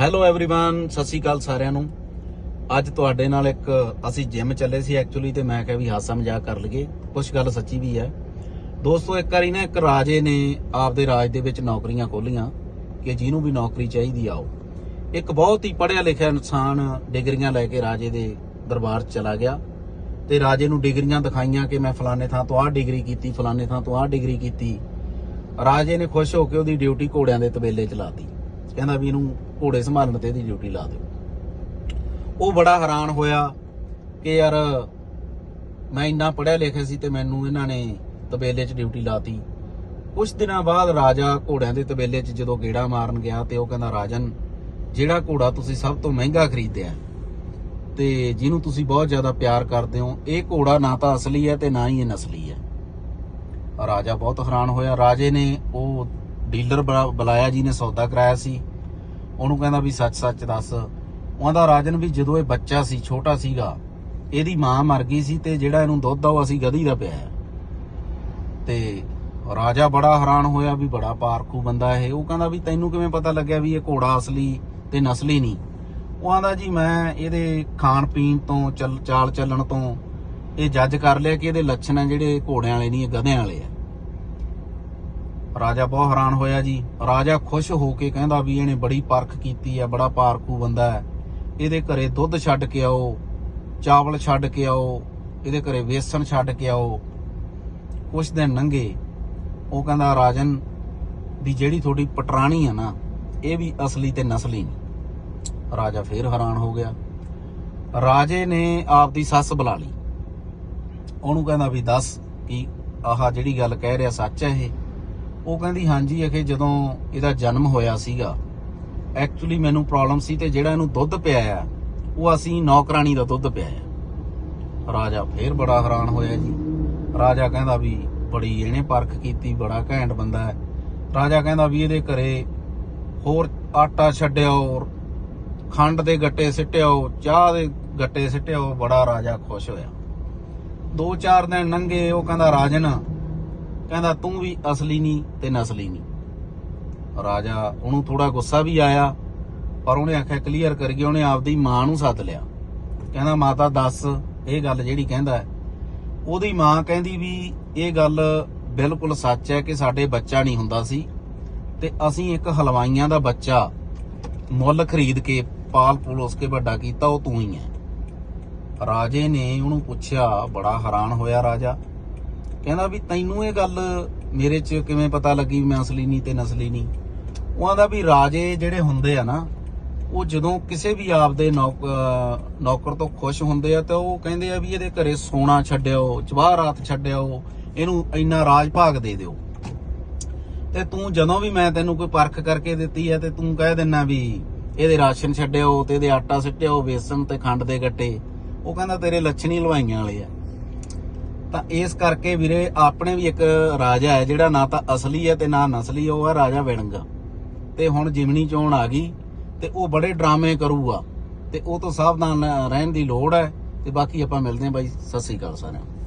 Hello everyone ਸਤਿ ਸ਼੍ਰੀ ਅਕਾਲ ਸਾਰਿਆਂ ਨੂੰ ਅੱਜ ਤੁਹਾਡੇ ਨਾਲ ਇੱਕ ਅਸੀਂ ਜਿਮ ਚੱਲੇ ਸੀ ਐਕਚੁਅਲੀ ਤੇ ਮੈਂ ਕਿਹਾ ਵੀ ਹਾਸਾ ਮਜ਼ਾਕ ਕਰ ਲਈਏ ਕੁਝ ਗੱਲ ਸੱਚੀ ਵੀ ਹੈ ਦੋਸਤੋ ਇੱਕ ਵਾਰੀ ਨਾ ਇੱਕ ਰਾਜੇ ਨੇ ਆਪਦੇ ਰਾਜ ਦੇ ਵਿੱਚ ਨੌਕਰੀਆਂ ਖੋਲੀਆਂ ਕਿ ਜਿਹਨੂੰ ਵੀ ਨੌਕਰੀ ਚਾਹੀਦੀ ਆਓ ਇੱਕ ਬਹੁਤ ਹੀ ਪੜ੍ਹਿਆ ਲਿਖਿਆ ਇਨਸਾਨ ਡਿਗਰੀਆਂ ਲੈ ਕੇ ਰਾਜੇ ਦੇ ਦਰਬਾਰ 'ਚ ਚਲਾ ਗਿਆ ਤੇ ਰਾਜੇ ਨੂੰ ਡਿਗਰੀਆਂ ਦਿਖਾਈਆਂ ਕਿ ਮੈਂ ਫਲਾਣੇ ਥਾਂ ਤੋਂ ਆਹ ਡਿਗਰੀ ਕੀਤੀ ਫਲਾਣੇ ਥਾਂ ਤੋਂ ਆਹ ਡਿਗਰੀ ਕੀਤੀ ਰਾਜੇ ਨੇ ਖੁਸ਼ ਹੋ ਕੇ ਉਹਦੀ ਡਿਊਟੀ ਘੋੜਿਆਂ ਦੇ ਤਬੇਲੇ ਚ ਲਾਤੀ ਕਹਿੰਦਾ ਵੀ ਇਹਨੂੰ ਘੋੜੇ ਸੰਭਾਲਣ ਤੇ ਇਹਦੀ ਡਿਊਟੀ ਲਾ ਦਿਓ। ਉਹ ਬੜਾ ਹੈਰਾਨ ਹੋਇਆ ਕਿ ਯਾਰ ਮੈਂ ਇੰਨਾ ਪੜ੍ਹਿਆ ਲਿਖਿਆ ਸੀ ਤੇ ਮੈਨੂੰ ਇਹਨਾਂ ਨੇ ਤਬੇਲੇ 'ਚ ਡਿਊਟੀ ਲਾਤੀ। ਕੁਝ ਦਿਨਾਂ ਬਾਅਦ ਰਾਜਾ ਘੋੜਿਆਂ ਦੇ ਤਬੇਲੇ 'ਚ ਜਦੋਂ ਗੇੜਾ ਮਾਰਨ ਗਿਆ ਤੇ ਉਹ ਕਹਿੰਦਾ, ਰਾਜਨ, ਜਿਹੜਾ ਘੋੜਾ ਤੁਸੀਂ ਸਭ ਤੋਂ ਮਹਿੰਗਾ ਖਰੀਦਿਆ ਤੇ ਜਿਹਨੂੰ ਤੁਸੀਂ ਬਹੁਤ ਜ਼ਿਆਦਾ ਪਿਆਰ ਕਰਦੇ ਹੋ, ਇਹ ਘੋੜਾ ਨਾ ਤਾਂ ਅਸਲੀ ਹੈ ਤੇ ਨਾ ਹੀ ਇਹ ਨਸਲੀ ਹੈ। ਰਾਜਾ ਬਹੁਤ ਹੈਰਾਨ ਹੋਇਆ। ਰਾਜੇ ਨੇ ਉਹ ਡੀਲਰ ਬੁਲਾ- ਬੁਲਾਇਆ ਜੀ ਨੇ ਸੌਦਾ ਕਰਾਇਆ ਸੀ। ਉਹਨੂੰ ਕਹਿੰਦਾ ਵੀ ਸੱਚ ਸੱਚ ਦੱਸ। ਉਹਦਾ ਰਾਜਨ ਵੀ ਜਦੋਂ ਇਹ ਬੱਚਾ ਸੀ, ਛੋਟਾ ਸੀਗਾ, ਇਹਦੀ ਮਾਂ ਮਰ ਗਈ ਸੀ ਤੇ ਜਿਹੜਾ ਇਹਨੂੰ ਦੁੱਧ ਆ ਉਹ ਅਸੀਂ ਗਧੀ ਦਾ ਪਿਆ ਤੇ ਰਾਜਾ ਬੜਾ ਹੈਰਾਨ ਹੋਇਆ ਵੀ ਬੜਾ ਪਾਰਖੂ ਬੰਦਾ ਇਹ। ਉਹ ਕਹਿੰਦਾ ਵੀ ਤੈਨੂੰ ਕਿਵੇਂ ਪਤਾ ਲੱਗਿਆ ਵੀ ਇਹ ਘੋੜਾ ਅਸਲੀ ਤੇ ਨਸਲੀ ਨਹੀਂ? ਉਹ ਆਂਦਾ, ਜੀ, ਮੈਂ ਇਹਦੇ ਖਾਣ ਪੀਣ ਤੋਂ, ਚੱਲ, ਚਾਲ ਚੱਲਣ ਤੋਂ ਇਹ ਜੱਜ ਕਰ ਲਿਆ ਕਿ ਇਹਦੇ ਲੱਛਣ ਆ ਜਿਹੜੇ ਘੋੜਿਆਂ ਵਾਲੇ ਨਹੀਂ, ਇਹ ਗਧਿਆਂ ਵਾਲੇ ਆ। ਰਾਜਾ ਬਹੁਤ ਹੈਰਾਨ ਹੋਇਆ ਜੀ। ਰਾਜਾ ਖੁਸ਼ ਹੋ ਕੇ ਕਹਿੰਦਾ ਵੀ ਇਹਨੇ ਬੜੀ ਪਰਖ ਕੀਤੀ ਆ ਬੜਾ ਪਾਰਕੂ ਬੰਦਾ ਹੈ। ਇਹਦੇ ਘਰੇ ਦੁੱਧ ਛੱਡ ਕੇ ਆਓ, ਚਾਵਲ ਛੱਡ ਕੇ ਆਓ, ਇਹਦੇ ਘਰੇ ਵੇਸਣ ਛੱਡ ਕੇ ਆਓ। ਕੁਛ ਦਿਨ ਲੰਘੇ, ਉਹ ਕਹਿੰਦਾ, ਰਾਜਨ, ਵੀ ਜਿਹੜੀ ਤੁਹਾਡੀ ਪਟਰਾਣੀ ਆ ਨਾ, ਇਹ ਵੀ ਅਸਲੀ ਤੇ ਨਸਲੀ ਨਹੀਂ। ਰਾਜਾ ਫੇਰ ਹੈਰਾਨ ਹੋ ਗਿਆ। ਰਾਜੇ ਨੇ ਆਪਦੀ ਸੱਸ ਬੁਲਾ ਲਈ। ਉਹਨੂੰ ਕਹਿੰਦਾ ਵੀ ਦੱਸ ਕਿ ਆਹ ਜਿਹੜੀ ਗੱਲ ਕਹਿ ਰਿਹਾ ਸੱਚ ਹੈ ਇਹ। ਉਹ ਕਹਿੰਦੀ, ਹਾਂਜੀ, ਅਖੇ ਜਦੋਂ ਇਹਦਾ ਜਨਮ ਹੋਇਆ ਸੀਗਾ ਐਕਚੁਅਲੀ ਮੈਨੂੰ ਪ੍ਰੋਬਲਮ ਸੀ ਤੇ ਜਿਹੜਾ ਇਹਨੂੰ ਦੁੱਧ ਪਿਆਇਆ ਉਹ ਅਸੀਂ ਨੌਕਰਾਨੀ ਦਾ ਦੁੱਧ ਪਿਆਇਆ ਰਾਜਾ ਫੇਰ ਬੜਾ ਹੈਰਾਨ ਹੋਇਆ ਜੀ। ਰਾਜਾ ਕਹਿੰਦਾ ਵੀ ਬੜੀ ਇਹਨੇ ਪਰਖ ਕੀਤੀ, ਬੜਾ ਘੈਂਟ ਬੰਦਾ ਹੈ। ਰਾਜਾ ਕਹਿੰਦਾ ਵੀ ਇਹਦੇ ਘਰੇ ਹੋਰ ਆਟਾ ਛੱਡਿਓ ਖੰਡ ਦੇ ਗੱਟੇ ਸਿੱਟਿਓ ਚਾਹ ਦੇ ਗੱਟੇ ਸਿੱਟਿਓ ਬੜਾ ਰਾਜਾ ਖੁਸ਼ ਹੋਇਆ। ਦੋ ਚਾਰ ਦਿਨ ਲੰਘੇ ਉਹ ਕਹਿੰਦਾ, ਰਾਜਨ ਕਹਿੰਦਾ, ਤੂੰ ਵੀ ਅਸਲੀ ਨਹੀਂ ਤੇ ਨਸਲੀ ਨਹੀਂ ਰਾਜਾ ਉਹਨੂੰ ਥੋੜਾ ਗੁੱਸਾ ਵੀ ਆਇਆ, ਪਰ ਉਹਨੇ ਆਖਿਆ, ਕਲੀਅਰ ਕਰ ਗਿਆ ਉਹਨੇ ਆਪਦੀ ਮਾਂ ਨੂੰ ਸੱਦ ਲਿਆ। ਕਹਿੰਦਾ, ਮਾਤਾ, ਦੱਸ, ਇਹ ਗੱਲ ਜਿਹੜੀ ਕਹਿੰਦਾ ਉਹਦੀ ਮਾਂ ਕਹਿੰਦੀ ਵੀ ਇਹ ਗੱਲ ਬਿਲਕੁਲ ਸੱਚ ਹੈ ਕਿ ਸਾਡੇ ਬੱਚਾ ਨਹੀਂ ਹੁੰਦਾ ਸੀ ਤੇ ਅਸੀਂ ਇੱਕ ਹਲਵਾਈਆਂ ਦਾ ਬੱਚਾ ਮੁੱਲ ਖਰੀਦ ਕੇ ਪਾਲ ਪੂਲੋਸ ਕੇ ਵੱਡਾ ਕੀਤਾ, ਉਹ ਤੂੰ ਹੀ ਹੈ। ਰਾਜੇ ਨੇ ਉਹਨੂੰ ਪੁੱਛਿਆ, ਬੜਾ ਹੈਰਾਨ ਹੋਇਆ ਰਾਜਾ ਕਹਿੰਦਾ ਵੀ ਤੈਨੂੰ ਇਹ ਗੱਲ ਮੇਰੇ 'ਚ ਕਿਵੇਂ ਪਤਾ ਲੱਗੀ ਮੈਂ ਅਸਲੀ ਨਹੀਂ ਤੇ ਨਸਲੀ ਨਹੀਂ? ਉਹ ਆਂਦਾ ਵੀ ਰਾਜੇ ਜਿਹੜੇ ਹੁੰਦੇ ਆ ਨਾ, ਉਹ ਜਦੋਂ ਕਿਸੇ ਵੀ ਆਪਦੇ ਨੌਕ- ਨੌਕਰ ਤੋਂ ਖੁਸ਼ ਹੁੰਦੇ ਆ ਤਾਂ ਉਹ ਕਹਿੰਦੇ ਆ ਵੀ ਇਹਦੇ ਘਰੇ ਸੋਨਾ ਛੱਡਿਓ ਜਵਾਹਰਾਤ ਛੱਡਿਓ, ਇਹਨੂੰ ਇੰਨਾ ਰਾਜ ਭਾਗ ਦੇ ਦਿਓ। ਤੇ ਤੂੰ ਜਦੋਂ ਵੀ ਮੈਂ ਤੈਨੂੰ ਕੋਈ ਪਰਖ ਕਰਕੇ ਦਿੱਤੀ ਹੈ ਤੇ ਤੂੰ ਕਹਿ ਦਿੰਨਾ ਵੀ ਇਹਦੇ ਰਾਸ਼ਨ ਛੱਡਿਓ ਤੇ ਇਹਦੇ ਆਟਾ ਸਿੱਟਿਓ, ਵੇਸਣ ਤੇ ਖੰਡ ਦੇ ਗੱਟੇ। ਉਹ ਕਹਿੰਦਾ ਤੇਰੇ ਲੱਛਣੀ ਲਵਾਈਆਂ ਵਾਲੇ ਆ। ਤਾਂ ਇਸ ਕਰਕੇ ਵੀਰੇ ਆਪਣੇ ਵੀ ਇੱਕ ਰਾਜਾ ਹੈ ਜਿਹੜਾ ਨਾ ਤਾਂ ਅਸਲੀ ਹੈ ਤੇ ਨਾ ਨਸਲੀ, ਉਹ ਹੈ ਰਾਜਾ ਵਿੜੰਗਾ ਤੇ ਹੁਣ ਜਿਮਣੀ ਚੋਣ ਆ ਗਈ ਤੇ ਉਹ ਬੜੇ ਡਰਾਮੇ ਕਰੂਗਾ। ਤੇ ਉਹ ਤੋਂ ਸਾਵਧਾਨ ਰਹਿਣ ਦੀ ਲੋੜ ਹੈ। ਤੇ ਬਾਕੀ ਆਪਾਂ ਮਿਲਦੇ ਹਾਂ ਬਾਈ। ਸਤਿ ਸ੍ਰੀ ਅਕਾਲ ਸਾਰਿਆਂ ਨੂੰ।